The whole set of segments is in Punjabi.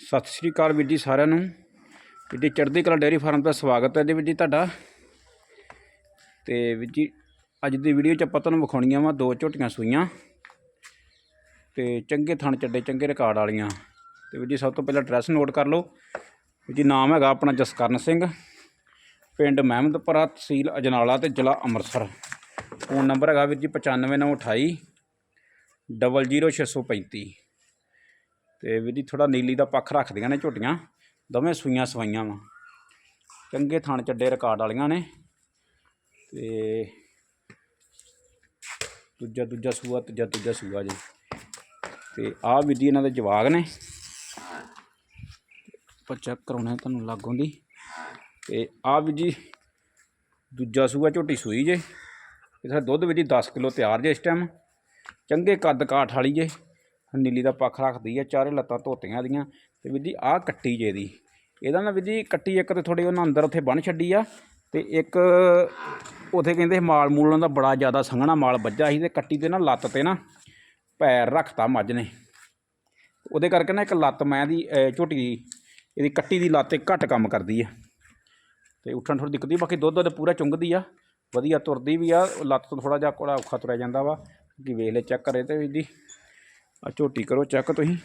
ਸਤਿ ਸ਼੍ਰੀ ਅਕਾਲ ਵੀਰ ਜੀ ਸਾਰਿਆਂ ਨੂੰ। ਵੀਰ ਜੀ ਚੜ੍ਹਦੀ ਕਲਾ ਡੇਅਰੀ ਫਾਰਮ ਦਾ ਸਵਾਗਤ ਹੈ ਜੀ ਵੀਰ ਜੀ ਤੁਹਾਡਾ। ਤੇ ਵੀਰ ਜੀ ਅੱਜ ਦੀ ਵੀਡੀਓ 'ਚ ਆਪਾਂ ਤੁਹਾਨੂੰ ਵਿਖਾਉਣੀਆਂ ਵਾ ਦੋ ਝੋਟੀਆਂ ਸੂਈਆਂ ਤੇ ਚੰਗੇ ਥਣ ਚੱਡੇ, ਚੰਗੇ ਰਿਕਾਰਡ ਵਾਲੀਆਂ। ਤੇ ਵੀਰ ਜੀ ਸਭ ਤੋਂ ਪਹਿਲਾਂ ਐਡਰੈਸ ਨੋਟ ਕਰ ਲਓ। ਵੀਰ ਜੀ ਨਾਮ ਹੈਗਾ ਆਪਣਾ ਜਸਕਰਨ ਸਿੰਘ, ਪਿੰਡ ਮਹਿਮਦਪੁਰਾ ਤਹਿਸੀਲ ਅਜਨਾਲਾ ਤੇ ਜ਼ਿਲ੍ਹਾ ਅੰਮ੍ਰਿਤਸਰ। ਫੋਨ ਨੰਬਰ ਹੈਗਾ ਵੀਰ ਜੀ 95928 00635 ਤੇ ਵੀਰ ਜੀ ਥੋੜਾ ਨੀਲੀ ਦਾ ਪੱਖ ਰੱਖਦੀਆਂ ਨੇ ਝੋਟੀਆਂ, ਦੋਵੇਂ ਸੂਈਆਂ ਸਵਾਈਆਂ ਵਾ। ਚੰਗੇ ਥਣ ਚੱਡੇ ਰਿਕਾਰਡ ਵਾਲੀਆਂ ਨੇ ਤੇ ਦੂਜਾ ਦੂਜਾ ਸੂਆ, ਤੀਜਾ ਤੀਜਾ ਸੂਆ ਜੀ। ਤੇ ਆਹ ਵੀਰ ਜੀ ਇਹਨਾਂ ਦੇ ਜਵਾਗ ਨੇ। ਪਰ ਚੈੱਕ ਕਰਾਉਣਾ ਤੁਹਾਨੂੰ ਲਾਗੋਂ ਦੀ ਤੇ ਆਹ ਵੀਰ ਜੀ ਦੂਜਾ ਸੂਆ ਝੋਟੀ ਸੂਈ ਜੇ। ਇਹਦਾ ਦੁੱਧ ਵੀਰ ਜੀ 10 ਕਿਲੋ ਤਿਆਰ ਜੇ ਇਸ ਟਾਈਮ ਚੰਗੇ ਕੱਦ ਕਾਠ ਵਾਲੀ ਜੇ। ਨੀਲੀ ਦਾ ਪੱਖ ਰੱਖਦੀ ਆ, ਚਾਰੇ ਲੱਤਾਂ ਧੋਤੀਆਂ ਦੀਆਂ। ਤੇ ਵੀਰ ਜੀ ਆਹ ਕੱਟੀ ਜੇ ਦੀ। ਇਹਦਾ ਨਾ ਵੀਰ ਜੀ ਕੱਟੀ ਇੱਕ ਤੇ ਥੋੜੀ ਉਹਨਾਂ ਅੰਦਰ ਉੱਥੇ ਬੰਨ ਛੱਡੀ ਆ, ਤੇ ਇੱਕ ਉਥੇ ਕਹਿੰਦੇ ਮਾਲ ਮੂਲਾਂ ਦਾ ਬੜਾ ਜ਼ਿਆਦਾ ਸੰਘਣਾ ਮਾਲ ਵੱਜਾ ਸੀ ਤੇ ਕੱਟੀ ਤੇ ਨਾ ਲੱਤ ਤੇ ਨਾ ਪੈਰ ਰੱਖਤਾ ਮੱਝ ਨੇ। ਉਹਦੇ ਕਰਕੇ ਨਾ ਇੱਕ ਲੱਤ ਮੈਂ ਦੀ ਅਹ, ਝੋਟੀ ਦੀ, ਇਹਦੀ ਕੱਟੀ ਦੀ ਲੱਤ ਇੱਕ ਘੱਟ ਕੰਮ ਕਰਦੀ ਆ। ਤੇ ਉੱਠਣ ਥੋੜੀ ਦਿੱਕਤ ਹੀ ਬਾਕੀ ਦੁੱਧ ਤੇ ਪੂਰਾ ਚੁੰਗਦੀ ਆ। ਵਧੀਆ ਤੁਰਦੀ ਵੀ ਆ, ਲੱਤ ਤੋਂ ਥੋੜਾ ਜਿਹਾ ਕੋੜਾ ਔਖਾ ਤੁਰਿਆ ਜਾਂਦਾ ਵਾ, ਕਿ ਵੇਖ ਲੈ, ਚੈੱਕ ਕਰੇ ਤੇ ਵੀਰ ਆ ਝੋਟੀ ਕਰੋ ਚੈੱਕ ਤੁਸੀਂ।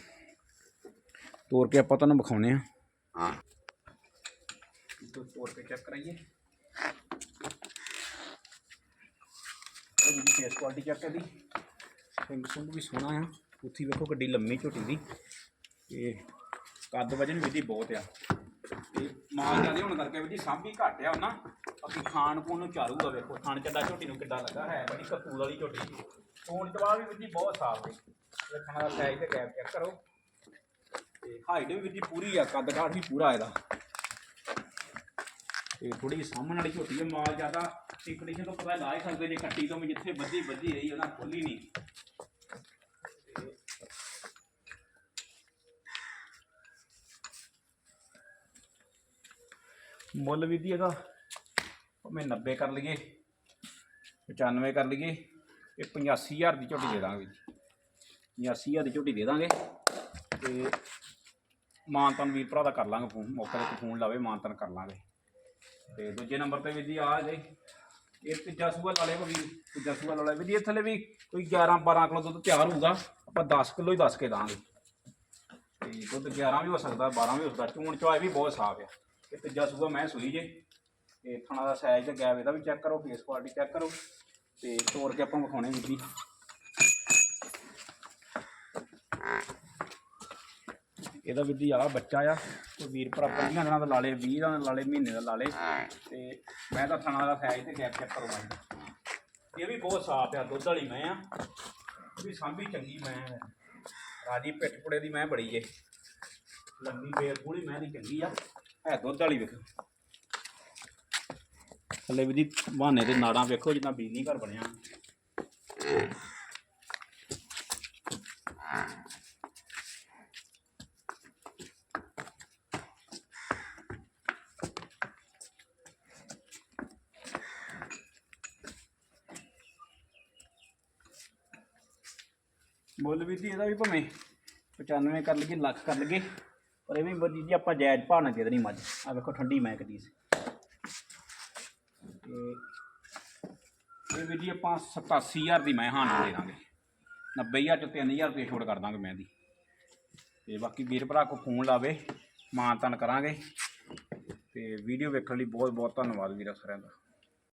ਤੋੜ ਕੇ ਆਪਾਂ ਤੁਹਾਨੂੰ ਵਿਖਾਉਨੇ ਆ। ਹਾਂ। ਤੋੜ ਕੇ ਚੈੱਕ ਕਰਾਈਏ। ਇਹ ਵੀ ਫੇਸ ਕੁਆਲਿਟੀ ਚੈੱਕ ਕਰਦੀ ਸਿੰਘ ਸੁੰਗ ਵੀ ਸੋਹਣਾ ਆ। ਉੱਥੀ ਵੇਖੋ ਗੱਡੀ ਲੰਮੀ ਝੋਟੀ ਦੀ। ਤੇ ਕੱਦ ਵਜਨ ਵੀ ਦੀ ਬਹੁਤ ਆ। ਤੇ ਮਾਲ ਜ਼ਿਆਦਾ ਹੋਣ ਕਰਕੇ ਵੀ ਸਾਂਭੀ ਘੱਟ ਆ ਉਹਨਾਂ ਬਾਕੀ ਖਾਣ ਖੂਣ ਨੂੰ ਚਾਰੂਗਾ ਵੇਖੋ। ਖਾਣ ਚੱਡਾ ਝੋਟੀ ਨੂੰ ਕਿੱਦਾਂ ਲੱਗਾ ਹੈ ਬੜੀ ਕਪੂਰ ਵਾਲੀ ਝੋਟੀ। ਫੋਨ ਜਵਾਬ ਵੀ ਵੀ ਬਹੁਤ ਸਾਫ਼ ਹੈ ਰੱਖਣ ਦਾ ਸਾਈਜ਼ ਤੇ ਗੈਪ ਚੈੱਕ ਕਰੋ। ਤੇ ਹਾਈਟ ਵੀ ਵੀ ਪੂਰੀ ਆ, ਕੱਦ ਕਾਠ ਵੀ ਪੂਰਾ ਇਹਦਾ। ਤੇ ਥੋੜੀ ਜਿਹੀ ਸਾਹਮਣ ਵਾਲੀ ਝੋਟੀ ਹੈ ਮਾਲ ਜ਼ਿਆਦਾ ਤੇ ਕੰਡੀਸ਼ਨ ਤੋਂ ਪਤਾ ਲਾ ਹੀ ਸਕਦੇ ਜੇ ਕੱਟੀ ਤੋਂ ਵੀ ਜਿੱਥੇ ਵੱਧੀ ਵੱਧੀ ਰਹੀ ਉਹਨਾਂ ਖੋਲੀ ਨਹੀਂ। ਮੁੱਲ ਵੀ ਦੀ ਇਹਦਾ ਭਾਵੇਂ 90 ਕਰ ਲਈਏ 95 ਕਰ ਲਈਏ, ਇਹ 85000 ਦੀ ਝੋਟੀ ਦੇ ਦਾਂਗੇ। ਜੀ 85000 ਦੀ ਝੋਟੀ ਦੇ ਦਾਂਗੇ। ਤੇ ਮਾਨਤਨ ਵੀਰ ਭਰਾ ਦਾ ਕਰ ਲਾਂਗੇ ਫੋਨ, ਮੌਕੇ ਤੇ ਫੋਨ ਲਾਵੇ, ਮਾਨਤਨ ਕਰ ਲਾਂਗੇ। ਤੇ ਦੂਜੇ ਨੰਬਰ ਤੇ ਵੀਰ ਜੀ ਆ ਜੇ। ਇਹ ਤੀਜਾ ਸੂਆ ਲਾਲੇ ਕੋ ਵੀ ਤੀਜਾ ਸੂਆ ਲਾਲੇ ਵੀ ਜੀ ਇਹ ਥੱਲੇ ਵੀ ਕੋਈ 11 12 ਕਿਲੋ ਦੁੱਧ ਤਿਆਰ ਹੋਊਗਾ, ਆਪਾਂ 10 ਕਿਲੋ ਹੀ ਦੱਸ ਕੇ ਦਾਂਗੇ। ਤੇ ਦੁੱਧ 11 ਵੀ ਹੋ ਸਕਦਾ 12 ਵੀ ਹੋ ਸਕਦਾ। ਚੂਣ ਚਵਾਏ ਵੀ ਬਹੁਤ ਸਾਫ਼ ਆ। ਇਹ ਤੀਜਾ ਸੂਆ ਮੈਂ ਸੂਈ ਜੇ। ਤੇ ਥਣਾ ਦਾ ਸਾਈਜ਼ ਤੇ ਗੈਪ ਇਹਦਾ ਵੀ ਚੈੱਕ ਕਰੋ ਫੇਸ ਕੁਆਲਿਟੀ ਚੈੱਕ ਕਰੋ। ਤੇ ਤੋੜ ਕੇ ਆਪਾਂ ਵਿਖਾਉਣੇ ਵੀ ਜੀ। ਇਹਦਾ ਵਿਧੀ ਆ ਬੱਚਾ ਆ, ਕੋਈ ਵੀਰ ਭਰਾ 15 ਦਿਨਾਂ ਦਾ ਲਾਲੇ 20 ਦਿਨਾਂ ਦਾ, ਲਾਲੇ ਮਹੀਨੇ ਦਾ ਲਾਲੇ। ਤੇ ਮੈਂ ਤਾਂ ਥਣਾ ਦਾ ਸਾਈਜ਼ ਤੇ ਗੈਪ ਚੈੱਕ ਕਰੋ ਇਹ ਵੀ ਬਹੁਤ ਸਾਫ਼ ਆ, ਦੁੱਧ ਵਾਲੀ ਮੈਂ ਆ। ਵੀ ਸਾਂਭੀ ਚੰਗੀ ਮੈਂ। ਰਾਜੀ ਪਿੱਠ ਪੁੜੇ ਦੀ ਮੈਂ ਬੜੀ ਏ। ਲੰਮੀ ਬੇਰ ਪੂਰੀ ਮੈਂ ਦੀ ਚੰਗੀ ਆ। ਹੈ ਦੁੱਧ ਵਾਲੀ ਵੇਖੋ। ਥੱਲੇ ਵੀ ਦੀ ਬਹਾਨੇ ਤੇ ਨਾੜਾਂ ਵੇਖੋ, ਜਿੱਦਾਂ ਬਿਜਲੀ ਘਰ ਬਣਿਆ। ਮੁੱਲ ਵੀ ਜੀ ਇਹਦਾ ਵੀ ਭਾਵੇਂ 95 ਕਰ ਲਈਏ, ਲੱਖ ਕਰ ਲਈਏ, ਪਰ ਇਹ ਵੀ ਬਦੀ ਜੀ ਆਪਾਂ ਜਾਇਜ਼ ਭਾਅ ਨਾਲ ਦੇ ਮੱਝ ਆ ਵੇਖੋ ਠੰਡੀ ਮੈਂ ਕਦੀ ਸੀ। ਤੇ ਇਹ ਵੀ ਜੀ ਆਪਾਂ 87000 ਦੀ ਮੈਂ ਹਾਂ ਨਾਲ ਦੇ ਦਾਂਗੇ। 90000 ਚ 3000 ਰੁਪਏ ਛੋੜ ਕਰ ਦਾਂਗੇ ਮੈਂ ਦੀ। ਤੇ ਬਾਕੀ ਵੀਰ ਭਰਾ ਕੋ ਫੋਨ ਲਾਵੇ ਮਾਨ ਤਨ ਕਰਾਂਗੇ। ਤੇ ਵੀਡੀਓ ਵੇਖਣ ਲਈ ਬਹੁਤ ਬਹੁਤ ਧੰਨਵਾਦ ਵੀਰਾਂ ਸਾਰਿਆਂ ਦਾ।